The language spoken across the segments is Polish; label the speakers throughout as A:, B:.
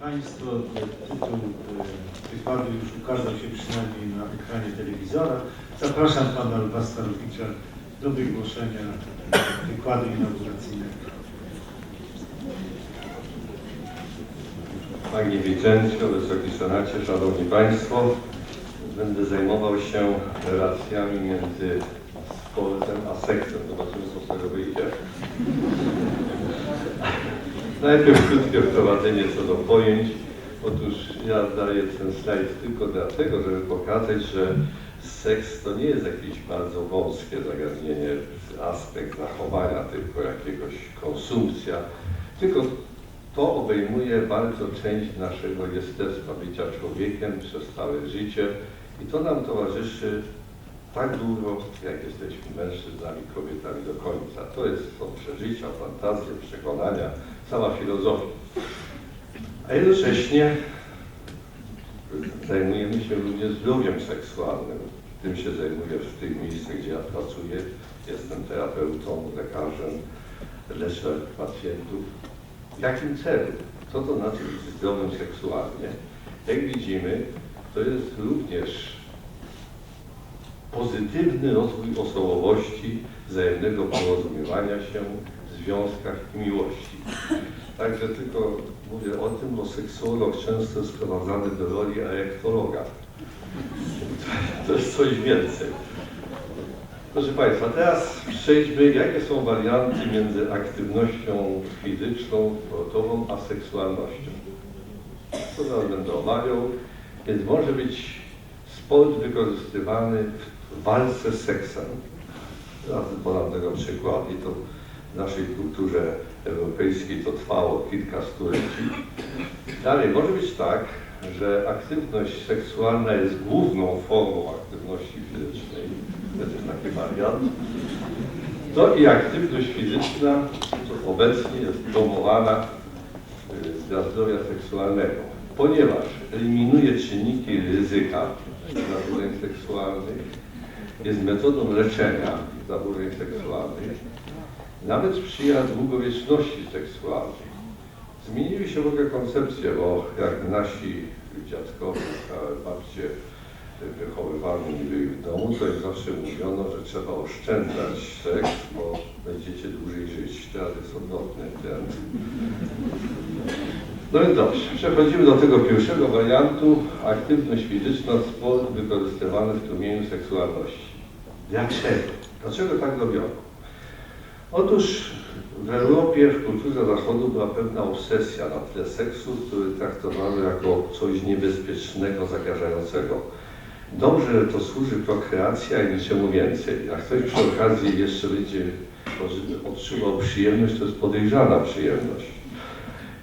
A: Państwo, e, tytuł e, wykładu już ukazał się przynajmniej na ekranie telewizora. Zapraszam Pana Lwa Starowicza do wygłoszenia e, wykładu inauguracyjnego.
B: Panie Wicencjo, Wysoki Senacie, Szanowni Państwo, będę zajmował się relacjami między sportem a seksem. Zobaczymy, co z tego wyjdzie. Najpierw krótkie wprowadzenie co do pojęć. Otóż ja daję ten slajd tylko dlatego, żeby pokazać, że seks to nie jest jakieś bardzo wąskie zagadnienie, aspekt zachowania, tylko jakiegoś konsumpcja, tylko to obejmuje bardzo część naszego jestestwa, bycia człowiekiem przez całe życie i to nam towarzyszy tak długo, jak jesteśmy mężczyznami, kobietami do końca. To jest, są przeżycia, fantazje, przekonania, cała filozofia. A jednocześnie zajmujemy się również zdrowiem seksualnym. Tym się zajmuję w tych miejscach, gdzie ja pracuję. Jestem terapeutą, lekarzem, leczę pacjentów. W jakim celu? Co to znaczy być zdrowym seksualnie? Jak widzimy, to jest również pozytywny rozwój osobowości, wzajemnego porozumiewania się w związkach i miłości. Także tylko mówię o tym, bo seksuolog często jest sprowadzany do roli erektologa. To jest coś więcej. Proszę Państwa, teraz przejdźmy, jakie są warianty między aktywnością fizyczną, sportową, a seksualnością. To zaraz będę omawiał. Więc może być sport wykorzystywany w walce z seksem. Zaraz podam tego przykład i to w naszej kulturze europejskiej to trwało kilka stuleci. Dalej, może być tak, że aktywność seksualna jest główną formą aktywności fizycznej. To jest taki wariant. No i aktywność fizyczna to obecnie jest promowana y, dla zdrowia seksualnego, ponieważ eliminuje czynniki ryzyka zaburzeń seksualnych, jest metodą leczenia zaburzeń seksualnych, nawet sprzyja długowieczności seksualnej. Zmieniły się w ogóle koncepcje, bo jak nasi dziadkowie, babcie wychowywani byli w domu, to im zawsze mówiono, że trzeba oszczędzać seks, bo będziecie dłużej żyć. Teraz jest odwrotny ten. No i dobrze, przechodzimy do tego pierwszego wariantu. Aktywność fizyczna, sport wykorzystywany w tłumieniu seksualności. Dlaczego? Dlaczego tak robiono? Otóż w Europie, w kulturze zachodu była pewna obsesja na tle seksu, który traktowano jako coś niebezpiecznego, zagrażającego. Dobrze, że to służy prokreacja i niczemu więcej. Jak ktoś przy okazji jeszcze będzie odczuwał przyjemność, to jest podejrzana przyjemność.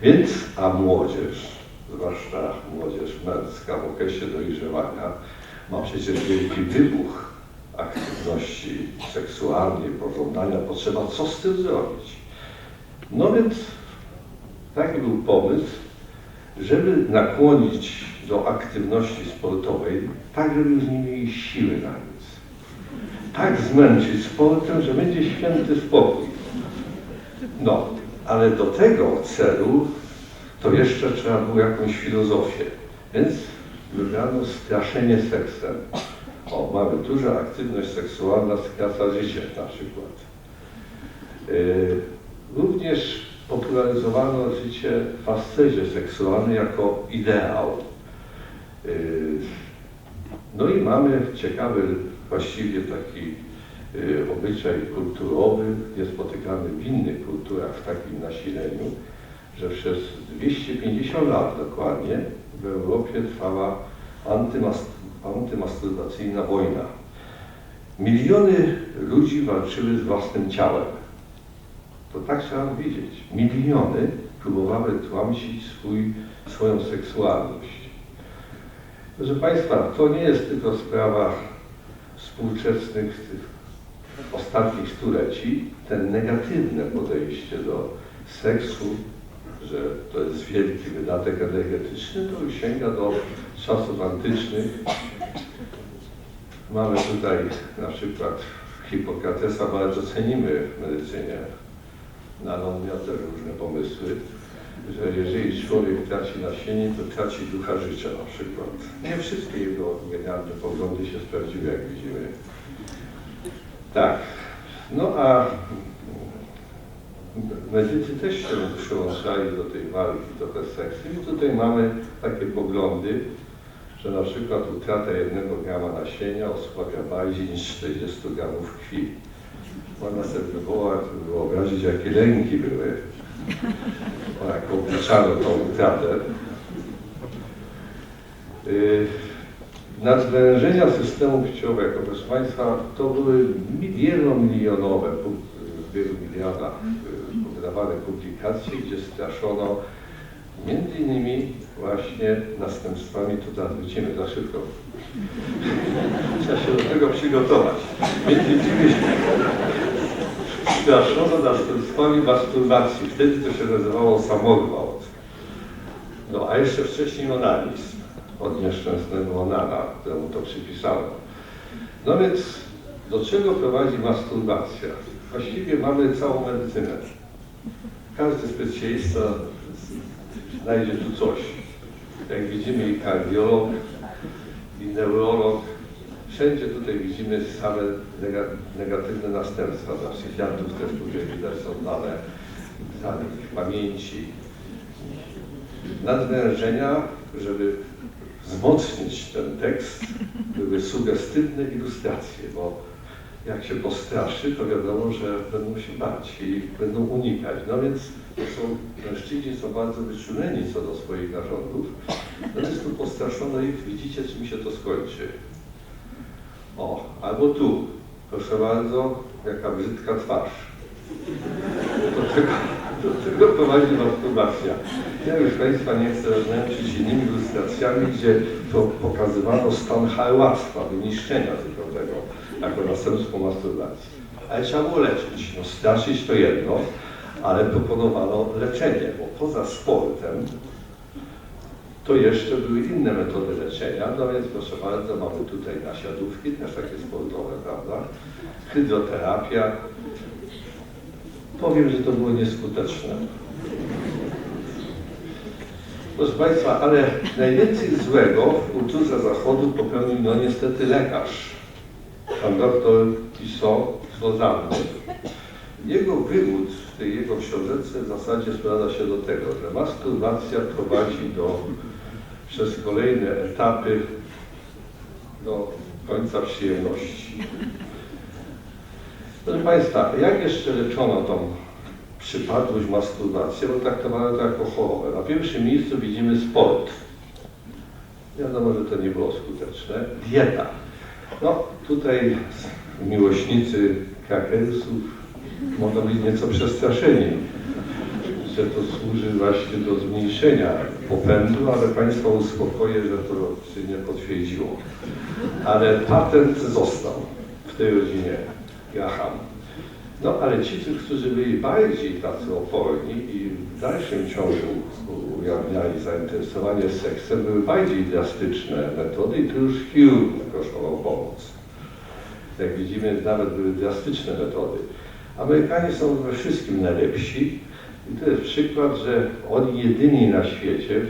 B: Więc, a młodzież, zwłaszcza młodzież męska w okresie dojrzewania, ma przecież wielki wybuch aktywności seksualnej, pożądania, potrzeba co z tym zrobić. No więc taki był pomysł, żeby nakłonić do aktywności sportowej, tak żeby nie mieli siły na nic. Tak zmęczyć sportem, że będzie święty spokój. No, ale do tego celu to jeszcze trzeba było jakąś filozofię. Więc wybrano straszenie seksem. O, mamy duża aktywność seksualna skraca życie na przykład. Yy, również popularyzowano życie w ascezie seksualnej jako ideał. Yy, no i mamy ciekawy właściwie taki yy, obyczaj kulturowy, niespotykany w innych kulturach w takim nasileniu, że przez 250 lat dokładnie w Europie trwała antymas antymasturbacyjna wojna. Miliony ludzi walczyły z własnym ciałem. To tak trzeba widzieć. Miliony próbowały tłamsić swój, swoją seksualność. Proszę Państwa, to nie jest tylko sprawa współczesnych tych ostatnich stuleci. Ten negatywne podejście do seksu, że to jest wielki wydatek energetyczny, to już sięga do czasów antycznych. Mamy tutaj na przykład Hipokratesa bardzo cenimy w medycynie, ale on miał też różne pomysły. że jeżeli człowiek traci nasienie, to traci ducha życia na przykład. Nie wszystkie jego genialne poglądy się sprawdziły, jak widzimy. Tak. No a medycy też się przyłączali do tej walki z seksem i tutaj mamy takie poglądy, że na przykład utrata jednego grama nasienia osłabia bardziej niż 40 gramów krwi. Można sobie wyobrazić, jakie lęki były, jak obliczano tą utratę. Yy, systemu płciowego, proszę Państwa, to były wielomilionowe, w wielu milionach yy, wydawane publikacje, gdzie straszono między innymi właśnie następstwami, to teraz wrócimy za szybko. Trzeba się do tego przygotować. Między innymi straszono następstwami masturbacji. Wtedy to się nazywało samogwałt. No a jeszcze wcześniej onanizm od nieszczęsnego onana, któremu to przypisano. No więc do czego prowadzi masturbacja? Właściwie mamy całą medycynę. Każdy specjalista znajdzie tu coś. Jak widzimy i kardiolog, i neurolog, wszędzie tutaj widzimy same nega- negatywne następstwa. Dla psychiatrów też tutaj widać są dane zanik pamięci, nadwężenia, żeby wzmocnić ten tekst, były sugestywne ilustracje, bo jak się postraszy, to wiadomo, że będą się bać i będą unikać. No więc to są, mężczyźni są bardzo wyczuleni co do swoich narządów. Natomiast tu postraszono ich, widzicie, czym się to skończy. O, albo tu, proszę bardzo, jaka brzydka twarz. Do tego, do tego prowadzi masturbacja. Ja już Państwa nie chcę męczyć innymi ilustracjami, gdzie to pokazywano stan harłactwa, wyniszczenia cyfrowego jako następstwo masturbacji. Ale trzeba było leczyć. No straszyć to jedno, ale proponowano leczenie, bo poza sportem to jeszcze były inne metody leczenia, no więc proszę bardzo, mamy tutaj nasiadówki, też takie sportowe, prawda? Hydroterapia. Powiem, że to było nieskuteczne. Proszę Państwa, ale najwięcej złego w kulturze zachodu popełnił no niestety lekarz, pan doktor Tissot z Lozanny. Jego wywód w tej jego książeczce w zasadzie sprowadza się do tego, że masturbacja prowadzi do, przez kolejne etapy do końca przyjemności. Proszę Państwa, jak jeszcze leczono tą przypadłość, masturbację, bo traktowano to jako chorobę. Na pierwszym miejscu widzimy sport. Wiadomo, że to nie było skuteczne. Dieta. No, tutaj miłośnicy krakersów mogą być nieco przestraszeni, że to służy właśnie do zmniejszenia popędu, ale Państwa uspokoję, że to się nie potwierdziło. Ale patent został w tej rodzinie Graham. No ale ci, którzy byli bardziej tacy oporni i w dalszym ciągu ujawniali zainteresowanie seksem, były bardziej drastyczne metody i tu już chirurg kosztował pomoc. Jak widzimy, nawet były drastyczne metody. Amerykanie są we wszystkim najlepsi i to jest przykład, że oni jedyni na świecie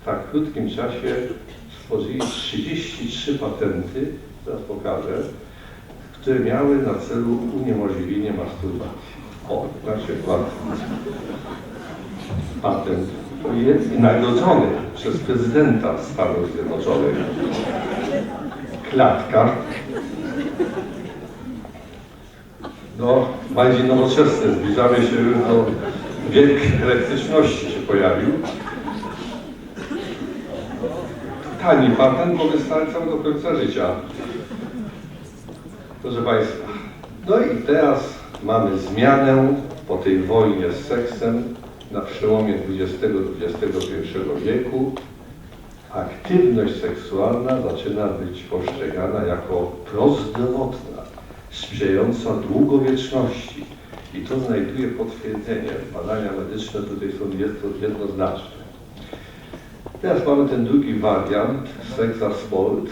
B: w tak krótkim czasie stworzyli 33 patenty, teraz pokażę, które miały na celu uniemożliwienie masturbacji. O, na przykład patent jest nagrodzony przez prezydenta Stanów Zjednoczonych. Klatka. No, bardziej nowoczesne, zbliżamy się do wiek elektryczności się pojawił. Tani patent, bo wystarczał do końca życia. Proszę Państwa, no i teraz mamy zmianę po tej wojnie z seksem na przełomie XX-XXI wieku. Aktywność seksualna zaczyna być postrzegana jako prozdrowotna, sprzyjająca długowieczności. I to znajduje potwierdzenie. Badania medyczne tutaj są jedno- jednoznaczne. Teraz mamy ten drugi wariant, seks a sport,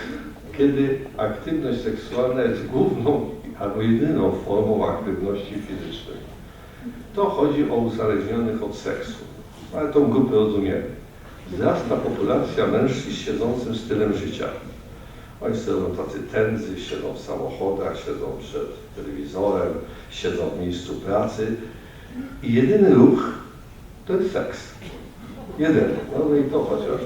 B: kiedy aktywność seksualna jest główną albo jedyną formą aktywności fizycznej. To chodzi o uzależnionych od seksu. ale tą grupę rozumiemy. Wzrasta populacja mężczyzn siedzącym stylem życia. Oni są tacy tędzy, siedzą w samochodach, siedzą przed telewizorem, siedzą w miejscu pracy i jedyny ruch to jest seks. Jedyny. No i to chociaż.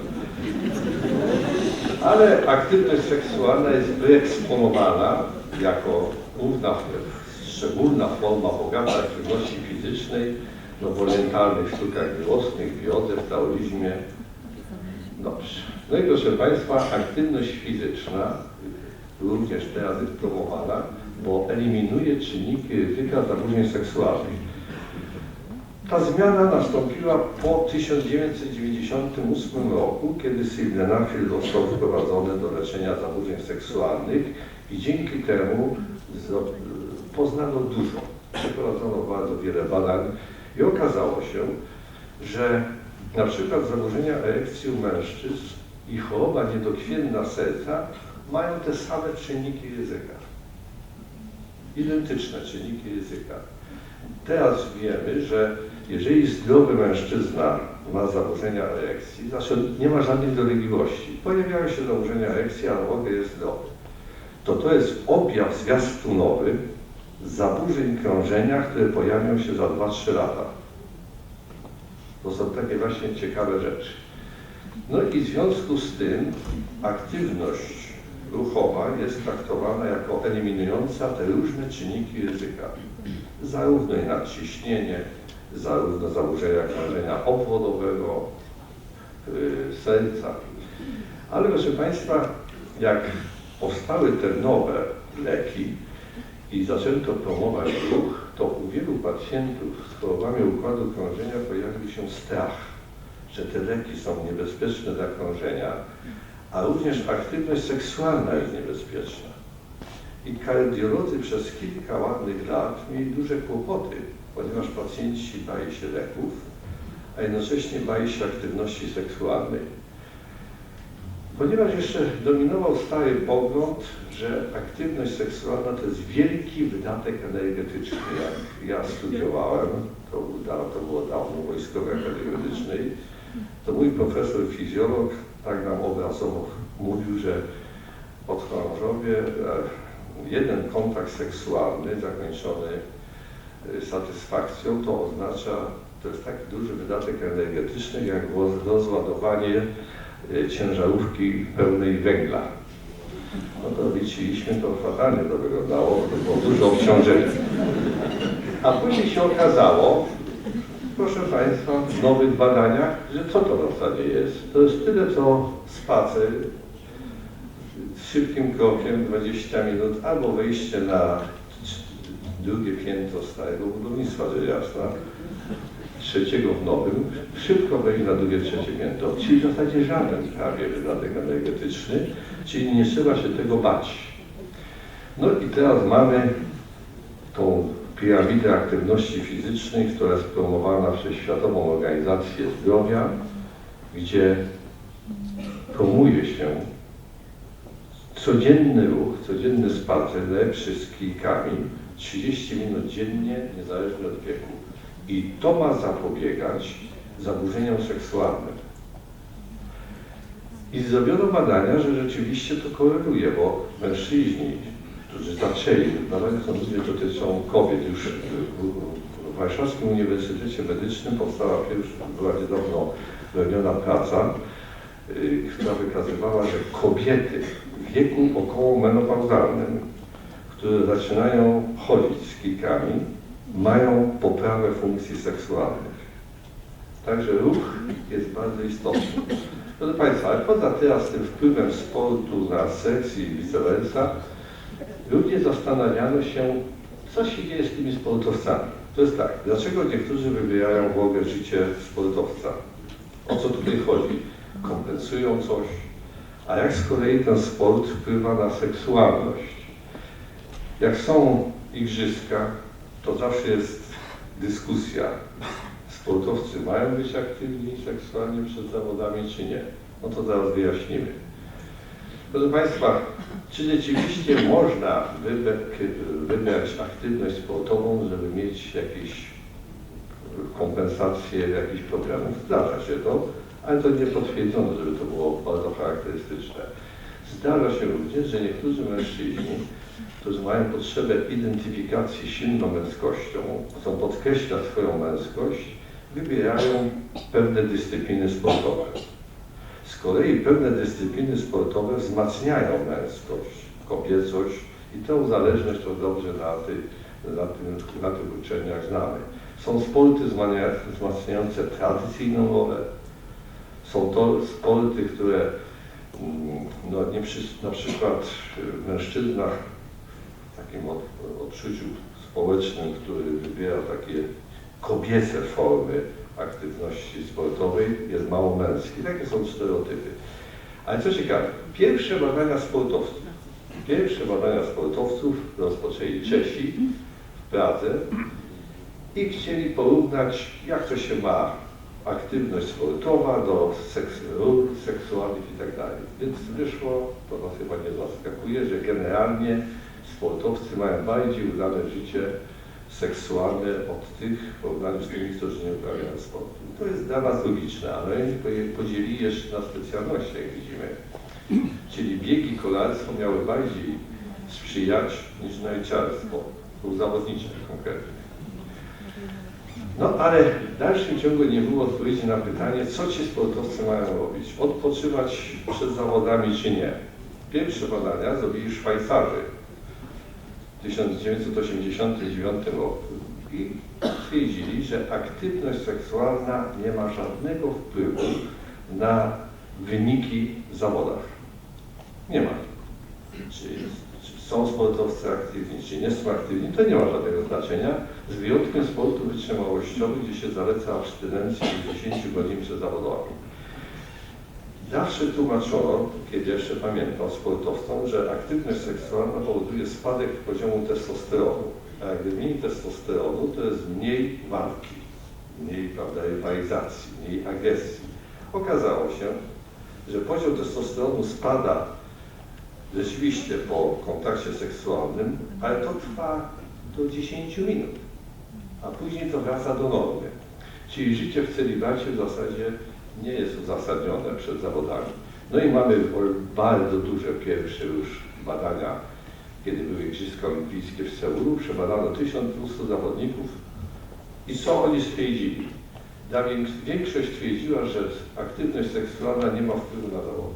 B: Ale aktywność seksualna jest wyeksponowana jako główna, szczególna forma bogatej aktywności fizycznej no, w orientalnych sztukach miłosnych, biodze, w taoizmie. Dobrze. No i proszę Państwa, aktywność fizyczna również teraz jest promowana, bo eliminuje czynniki ryzyka zaburzeń seksualnych. Ta zmiana nastąpiła po 1998 roku, kiedy sildenafil został wprowadzony do leczenia zaburzeń seksualnych i dzięki temu poznano dużo. Przeprowadzono bardzo wiele badań i okazało się, że na przykład zaburzenia erekcji u mężczyzn i choroba niedokrwienna serca mają te same czynniki ryzyka. Identyczne czynniki ryzyka. Teraz wiemy, że jeżeli zdrowy mężczyzna ma zaburzenia erekcji, znaczy nie ma żadnych dolegliwości, pojawiają się zaburzenia erekcji, ale ogóle jest zdrowy, to to jest objaw zwiastunowy zaburzeń krążenia, które pojawią się za 2-3 lata. To są takie właśnie ciekawe rzeczy. No i w związku z tym aktywność ruchowa jest traktowana jako eliminująca te różne czynniki ryzyka. Zarówno i nadciśnienie, zarówno zaburzenia krążenia obwodowego, yy, serca. Ale proszę Państwa, jak powstały te nowe leki i zaczęto promować ruch, to u wielu pacjentów z chorobami układu krążenia pojawił się strach, że te leki są niebezpieczne dla krążenia, a również aktywność seksualna jest niebezpieczna. I kardiolodzy przez kilka ładnych lat mieli duże kłopoty, ponieważ pacjenci bali się leków, a jednocześnie bali się aktywności seksualnej. Ponieważ jeszcze dominował stary pogląd, że aktywność seksualna to jest wielki wydatek energetyczny. Jak ja studiowałem, to, to było dawno Wojskowej Akademii Medycznej, to mój profesor fizjolog tak nam obrazowo mówił, że podchorążowie e, jeden kontakt seksualny zakończony e, satysfakcją to oznacza, to jest taki duży wydatek energetyczny jak roz- rozładowanie e, ciężarówki pełnej węgla. No to liczyliśmy, to fatalnie to wyglądało, to było duże obciążenie. A później się okazało, proszę Państwa, w nowych badaniach, że co to w zasadzie jest? To jest tyle co spacer z szybkim krokiem 20 minut albo wejście na drugie piętro starego budownictwa, jasna, trzeciego w nowym, szybko wejść na drugie, trzecie piętro, czyli w zasadzie żaden prawie wydatek energetyczny, czyli nie trzeba się tego bać. No i teraz mamy tą piramidę aktywności fizycznej, która jest promowana przez Światową Organizację Zdrowia, gdzie promuje się codzienny ruch, codzienny spacer lepszy z kijkami, 30 minut dziennie, niezależnie od wieku. I to ma zapobiegać zaburzeniom seksualnym. I zrobiono badania, że rzeczywiście to koreluje, bo mężczyźni, którzy zaczęli, badania są ludzie dotyczą kobiet. Już w- Warszawskim Uniwersytecie Medycznym powstała pierwsza, była niedawno robiona praca, y, która wykazywała, że kobiety w wieku około menopauzalnym, które zaczynają chodzić z kijkami, mają poprawę funkcji seksualnych. Także ruch jest bardzo istotny. Proszę Państwa, ale poza teraz tym wpływem sportu na seks i vice versa, ludzie zastanawiano się, co się dzieje z tymi sportowcami. To jest tak, dlaczego niektórzy wybierają w ogóle życie sportowca? O co tutaj chodzi? Kompensują coś, a jak z kolei ten sport wpływa na seksualność? Jak są igrzyska, to zawsze jest dyskusja. Sportowcy mają być aktywni seksualnie przed zawodami, czy nie? No to zaraz wyjaśnimy. Proszę Państwa, czy rzeczywiście można wybrać, wybrać aktywność sportową, żeby mieć jakieś kompensację jakichś problemów. Zdarza się to, ale to nie potwierdzono, żeby to było bardzo charakterystyczne. Zdarza się również, że niektórzy mężczyźni, którzy mają potrzebę identyfikacji silną męskością, chcą podkreślać swoją męskość, wybierają pewne dyscypliny sportowe. Kolei pewne dyscypliny sportowe wzmacniają męskość, kobiecość i tę zależność to dobrze na, tych, na, tym, na tych uczelniach znamy. Są sporty wzmacniające tradycyjną rolę. Są to sporty, które mm, no, nie przy, na przykład w mężczyznach w takim od, odczuciu społecznym, który wybiera takie kobiece formy aktywności sportowej, jest mało męski. Takie są stereotypy. Ale co ciekawe, pierwsze badania sportowców, pierwsze badania sportowców rozpoczęli Czesi w Pradze i chcieli porównać, jak to się ma aktywność sportowa do seks, ról seksualnych i tak dalej. Więc wyszło, to nas chyba nie zaskakuje, że generalnie sportowcy mają bardziej udane życie seksualne od tych w porównaniu z tymi, którzy nie uprawiają sportu. To jest dla nas logiczne, ale oni po- podzielili jeszcze na specjalności, jak widzimy. Czyli biegi kolarstwo miały bardziej sprzyjać niż narciarstwo lub zawodnicze konkretnie. No ale w dalszym ciągu nie było odpowiedzi na pytanie, co ci sportowcy mają robić? Odpoczywać przed zawodami czy nie? Pierwsze badania zrobili Szwajcarzy 1989 roku i stwierdzili, że aktywność seksualna nie ma żadnego wpływu na wyniki w zawodach. Nie ma. Czy, czy są sportowcy aktywni, czy nie są aktywni, to nie ma żadnego znaczenia, z wyjątkiem sportu wytrzymałościowego, gdzie się zaleca abstynencję 10 godzin przed zawodami. Zawsze tłumaczono, kiedy jeszcze pamiętam, sportowcom, że aktywność seksualna powoduje spadek poziomu testosteronu. A jak mniej testosteronu, to jest mniej walki, mniej prawda, rywalizacji, mniej agresji. Okazało się, że poziom testosteronu spada rzeczywiście po kontakcie seksualnym, ale to trwa do 10 minut, a później to wraca do normy. Czyli życie w celibacie w zasadzie nie jest uzasadnione przed zawodami. No i mamy bardzo duże pierwsze już badania, kiedy były Igrzyska Olimpijskie w Seulu, przebadano 1200 zawodników i co oni stwierdzili? Większość stwierdziła, że aktywność seksualna nie ma wpływu na zawody.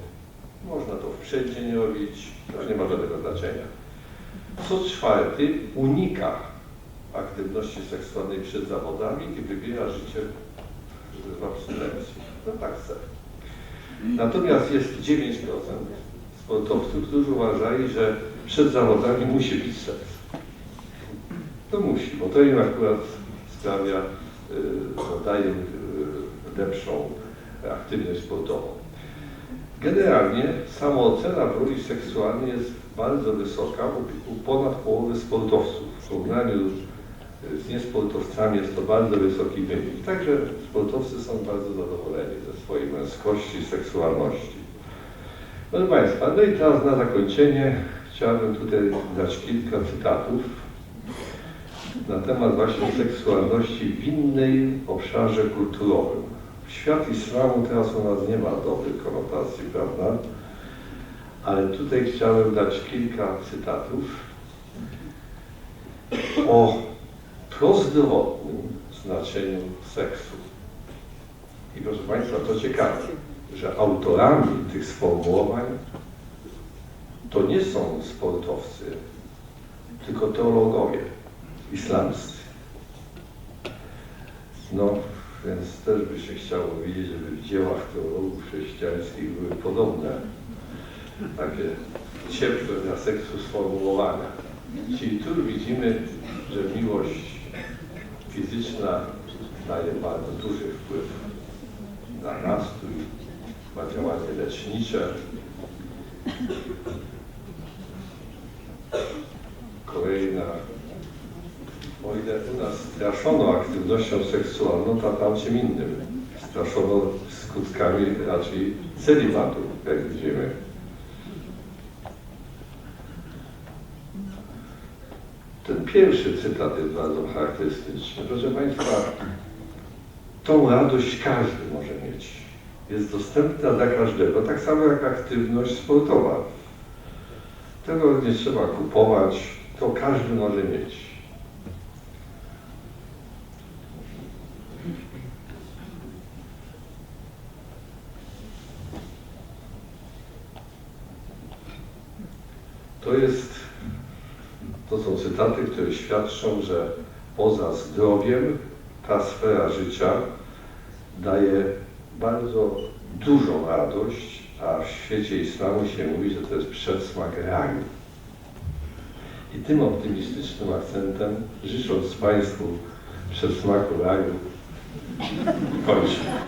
B: Można to w przeddzień robić, to nie ma żadnego znaczenia. Co czwarty unika aktywności seksualnej przed zawodami i wybiera życie w abstynencji. No tak se. Natomiast jest 9% sportowców, którzy uważali, że przed zawodami musi być seks. To musi, bo to im akurat sprawia, y, no, daje y, lepszą aktywność sportową. Generalnie samoocena w roli seksualnej jest bardzo wysoka u ponad połowy sportowców. W porównaniu z niesportowcami jest to bardzo wysoki wynik. Także sportowcy są bardzo zadowoleni ze swojej męskości, seksualności. Proszę Państwa, no i teraz na zakończenie chciałbym tutaj dać kilka cytatów na temat właśnie seksualności w innej obszarze kulturowym. Świat islamu teraz u nas nie ma dobrych konotacji, prawda? Ale tutaj chciałem dać kilka cytatów o prozdrowotnym znaczeniu seksu. I proszę Państwa, to ciekawe, że autorami tych sformułowań to nie są sportowcy, tylko teologowie islamscy. No, więc też by się chciało widzieć, żeby w dziełach teologów chrześcijańskich były podobne takie ciepłe dla seksu sformułowania. Czyli tu widzimy, że miłość fizyczna daje bardzo duży wpływ na nastrój, ma działanie lecznicze. Kolejna. O ile u nas straszono aktywnością seksualną, to tam czym innym. Straszono skutkami raczej celibatu, jak widzimy. Pierwszy cytat jest bardzo charakterystyczny. Proszę Państwa, tą radość każdy może mieć. Jest dostępna dla każdego, tak samo jak aktywność sportowa. Tego nie trzeba kupować, to każdy może mieć. To jest, są cytaty, które świadczą, że poza zdrowiem ta sfera życia daje bardzo dużą radość, a w świecie islamu się mówi, że to jest przedsmak raju. I tym optymistycznym akcentem, życząc Państwu przedsmaku raju, kończę.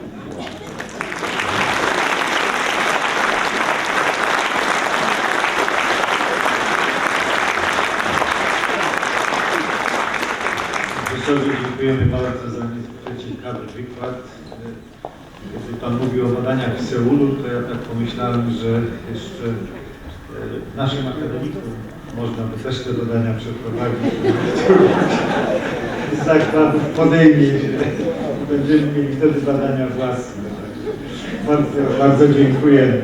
A: Profesorze, dziękujemy bardzo za niezwykle ciekawy wykład. Kiedy Pan mówił o badaniach w Seulu, to ja tak pomyślałem, że jeszcze e, naszym akademikom można by też te badania przeprowadzić. Z zakładów podejmie się. Będziemy mieli wtedy badania własne. Także Bardzo, bardzo dziękuję.